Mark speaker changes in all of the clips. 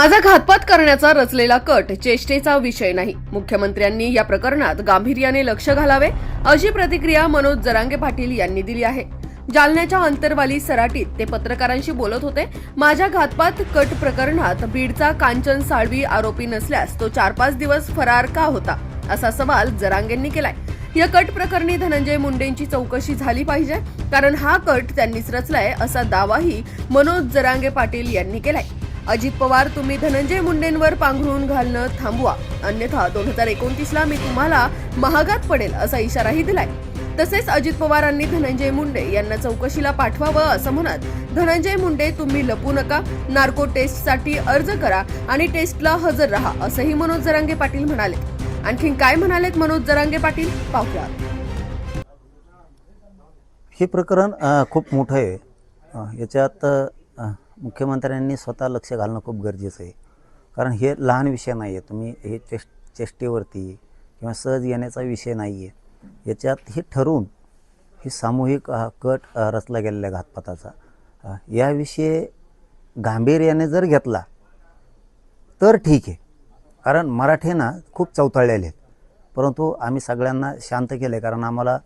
Speaker 1: माझा घातपात करण्याचा रचलेला कट चेष्टेचा विषय नाही. मुख्यमंत्र्यांनी या प्रकरणात गांभीर्याने लक्ष घालावे अशी प्रतिक्रिया मनोज जरांगे पाटील यांनी दिली आहे. जालन्याच्या अंतरवाली सराटीत ते पत्रकारांशी बोलत होते. माझ्या घातपात कट प्रकरणात बीडचा कांचन साळवी आरोपी नसल्यास तो चार पाच दिवस फरार का होता असा सवाल जरांगेंनी केलाय. या कट प्रकरणी धनंजय मुंडेंची चौकशी झाली पाहिजे कारण हा कट त्यांनीच रचलाय असा दावाही मनोज जरांगे पाटील यांनी केलाय. अजित पवार तुम्ही धनंजय मुंडेंवर पांघरून घालणं थांबवा. अन्यथा दोन हजार एकोणतीसला मी तुम्हाला महागात पडेल असा इशाराही दिलाय. तसेच अजित पवारांनी धनंजय मुंडे यांना चौकशीला पाठवावं असं म्हणत धनंजय मुंडे तुम्ही लपू नका नार्को टेस्टसाठी अर्ज करा आणि टेस्टला हजर राहा असंही मनोज जरांगे पाटील म्हणाले. आणखीन काय म्हणालेत मनोज जरांगे पाटील? पाहूया
Speaker 2: हे प्रकरण खूप मोठं आहे. याच्यात मुख्यमंत्र्यांनी स्वतः लक्ष घालणं खूप गरजेचं आहे. कारण हे लहान विषय नाही आहे. तुम्ही हे चेष्ट चेष्टेवरती किंवा सहज येण्याचा विषय नाही आहे. याच्यात हे ठरवून ही सामूहिक कट रचला गेलेला घातपाताचा. या याविषयी गांभीर्याने जर घेतला तर ठीक आहे. कारण मराठी ना खूप चौताळलेले आहेत. परंतु आम्ही सगळ्यांना शांत केलं आहे कारण आम्हाला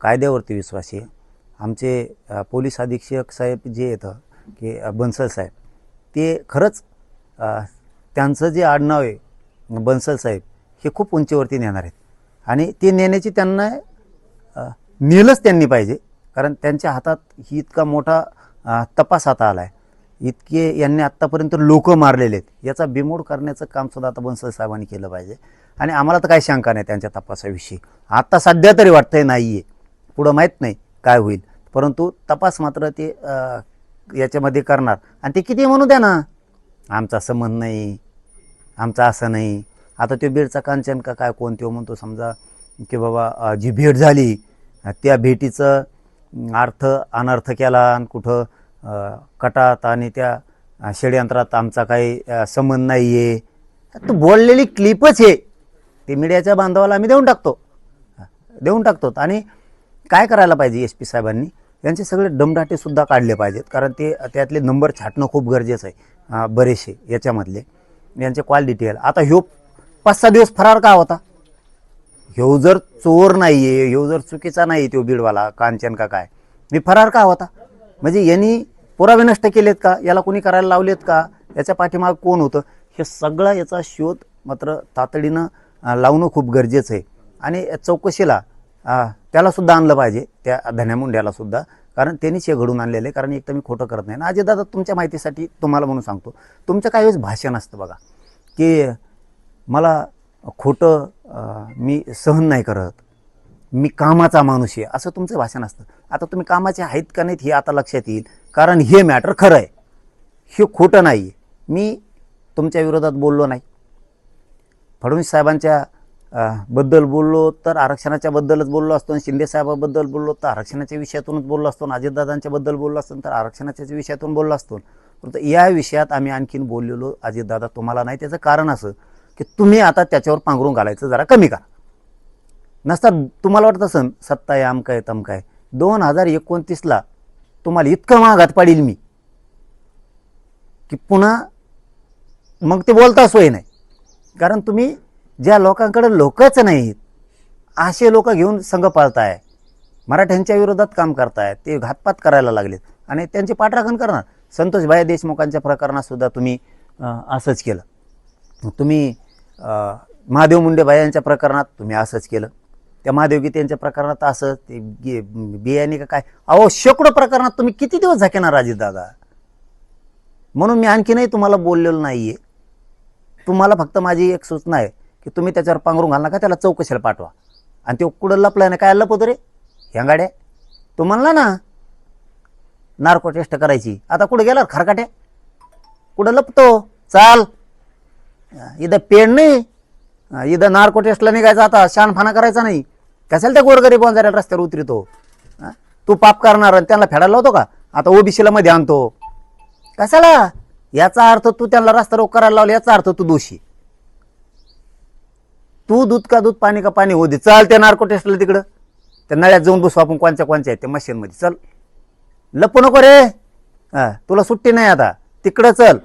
Speaker 2: कायद्यावरती विश्वास आहे. आमचे पोलीस अधीक्षक साहेब जे येतं की बन्सल साहेब. ते खरंच त्यांचं जे आडनाव आहे बन्सल साहेब हे खूप उंचीवरती नेणार आहेत. आणि ते नेण्याची त्यांना नेलंच त्यांनी पाहिजे. कारण त्यांच्या हातात ही इतका मोठा तपास आता आला आहे इतके यांनी आत्तापर्यंत लोक मारलेले आहेत. याचा बिमोड करण्याचं कामसुद्धा आता बन्सल साहेबांनी केलं पाहिजे. आणि आम्हाला तर काही शंका नाही त्यांच्या तपासाविषयी. आत्ता सध्या तरी वाटतंय नाही आहे पुढं माहीत नाही काय होईल. परंतु तपास मात्र ते याच्यामध्ये करणार. आणि ते किती म्हणू द्या ना आमचा संबंध नाही आमचा असं नाही. आता तो बीडचा कांचन का काय कोण तो म्हणतो समजा की बाबा जी भेट झाली त्या भेटीचं अर्थ अनर्थ केला आणि कुठं कटात आणि त्या षड्यंत्रात षडयंत्रात आमचा काही संबंध नाही आहे तू बोललेली क्लिपच आहे ते मीडियाच्या बांधवाला आम्ही देऊन टाकतो. देऊन टाकतो. आणि काय करायला पाहिजे एस पी साहेबांनी? यांचे सगळे दमदाटेसुद्धा काढले पाहिजेत कारण ते त्यातले नंबर छाटणं खूप गरजेचं आहे बरेचसे याच्यामधले. यांचे कॉल डिटेल आता ह्यो पाच सहा दिवस फरार का होता? ह्यो जर चोर नाही आहे ह्यो जर चुकीचा नाही तो बीडवाला कांचन का काय? मी फरार का होता? म्हणजे यांनी पुरावे नष्ट केलेत का? याला कोणी करायला लावलेत का? याच्या पाठीमाग कोण होतं? हे सगळा याचा शोध मात्र तातडीनं लावणं खूप गरजेचं आहे. आणि चौकशीला त्याला सुद्धा आणलं पाहिजे त्या धन्यामुंड्याला सुद्धा. कारण त्यांनीच हे घडून आणलेलं आहे कारण एक तर मी खोटं करत नाही. आणि दादा तुमच्या माहितीसाठी तुम्हाला म्हणून सांगतो तुमचं काही वेळेस भाषण असतं बघा की मला खोटं मी सहन नाही करत मी कामाचा माणूस आहे असं तुमचं भाषण असतं. आता तुम्ही कामाचे आहेत का नाहीत हे आता लक्षात येईल कारण हे मॅटर खरं आहे. हे खोटं नाही. आहे मी तुमच्या विरोधात बोललो नाही. फडणवीस साहेबांच्या बद्दल बोललो तर आरक्षणाच्या बद्दलच बोललो असतो आणि शिंदे साहेबाबद्दल बोललो तर आरक्षणाच्या विषयातूनच बोललो असतो आणि अजितदादांच्या बद्दल बोललो असतो तर आरक्षणाच्याच विषयातून बोललो असतो. परंतु या विषयात आम्ही आणखीन बोललेलो अजितदादा तुम्हाला नाही त्याचं कारण असं की तुम्ही आता त्याच्यावर पांघरून घालायचं जरा कमी करा. नसता तुम्हाला वाटत असन सत्ता आहे आमका आहे तमका आहे. दोन हजार एकोणतीसला तुम्हाला इतकं महागात पाडील मी की पुन्हा मग ते बोलता सोय नाही. कारण तुम्ही ज्या लोकांकडे लोकच नाहीत असे लोक घेऊन संघ पाळताय. मराठ्यांच्या विरोधात काम करताय. ते घातपात करायला लागलेत. आणि त्यांचे पाठराखण करणार. संतोषभाई देशमुखांच्या प्रकरणात सुद्धा तुम्ही असंच केलं. तुम्ही महादेव मुंडे यांच्या प्रकरणात तुम्ही असंच केलं. त्या महादेव गीते यांच्या प्रकरणात असं ते गे- बियाणे का काय? अहो शेकडो प्रकरणात तुम्ही किती दिवस झाकेणार दादा? म्हणून मी आणखीनही तुम्हाला बोललेलो नाही आहे तुम्हाला फक्त माझी एक सूचना आहे. की तुम्ही त्याच्यावर पांघरून घाल नका त्याला चौकशीला पाठवा. आणि ते कुठं लपलाय ना काय लपवतो रे? ह्या गाड्या. तू म्हणला ना नार्को टेस्ट करायची. आता कुठं गेला खरकाट्या? कुठं लपतो? चाल. इथं पेड नाही. इथं नार्को टेस्टला निघायचं आता. शानफाना करायचा नाही. कशाला त्या गोरगरीब वंजाऱ्या रस्त्यावर उतरतो? तू पाप करणार आणि त्यांना फेडायला लावतो का? आता ओबीसीला मध्ये आणतो. कशाला? याचा अर्थ तू त्यांना रस्ता रोग करायला लावला याचा अर्थ तू दोषी. तू दूध का दूध पाणी का पाणी होऊ दे. चल त्या नार्को टेस्टला तिकडं. त्या नळ्यात जाऊन बसू आपण कोणच्या कोणच्या आहेत त्या मशीनमध्ये चल. लपू नको रे. हा तुला सुट्टी नाही आता. तिकडं चल.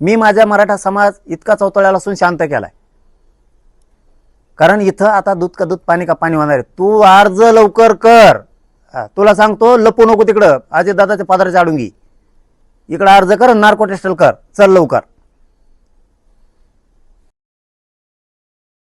Speaker 2: मी माझ्या मराठा समाज इतका चौतळ्याला असून शांत केलाय. कारण इथं आता दूध का दूध पाणी का पाणी होणार आहे. तू अर्ज लवकर कर. तुला सांगतो लपू नको तिकडं. अजय दादाच्या पादराचे आडून घे. इकडं अर्ज कर नार्को टेस्टल कर. चल लवकर.